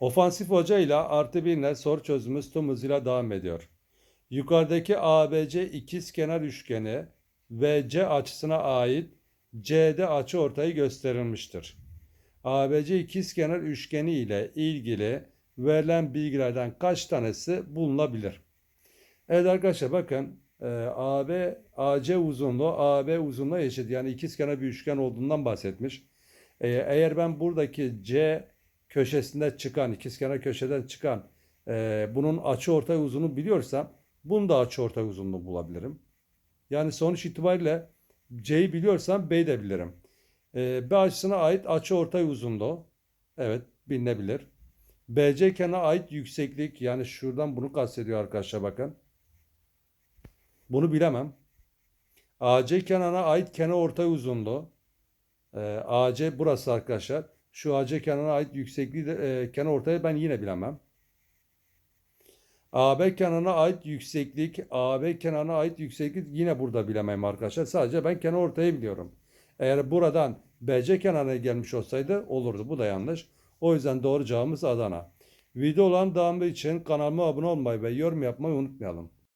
Ofansif hoca ile artı birle soru çözümümüz tüm hızıyla devam ediyor. Yukarıdaki ABC ikizkenar üçgeni VC açısına ait CD açı ortayı gösterilmiştir. ABC ikizkenar üçgeni ile ilgili verilen bilgilerden kaç tanesi bulunabilir? Evet arkadaşlar bakın e, AB AC uzunluğu AB uzunluğuna eşit yani ikizkenar bir üçgen olduğundan bahsetmiş. E, eğer ben buradaki C köşesinde çıkan ikizkenar köşeden çıkan e, bunun açı ortay uzunluğu biliyorsam bunun da açı ortay uzunluğu bulabilirim. Yani sonuç itibariyle C'yi biliyorsam B'yi de bilirim. E, B açısına ait açı ortay uzunluğu evet bilinebilir. BC kenarına ait yükseklik yani şuradan bunu kastediyor arkadaşlar bakın. Bunu bilemem. AC kenarına ait kenar ortay uzunluğu. Ee, AC burası arkadaşlar. Şu AC kenarına ait yüksekliği de, e, kenar ortayı ben yine bilemem. AB kenarına ait yükseklik, AB kenarına ait yükseklik yine burada bilemem arkadaşlar. Sadece ben kenar ortayı biliyorum. Eğer buradan BC kenarına gelmiş olsaydı olurdu. Bu da yanlış. O yüzden doğru cevabımız Adana. Video olan devamı için kanalıma abone olmayı ve yorum yapmayı unutmayalım.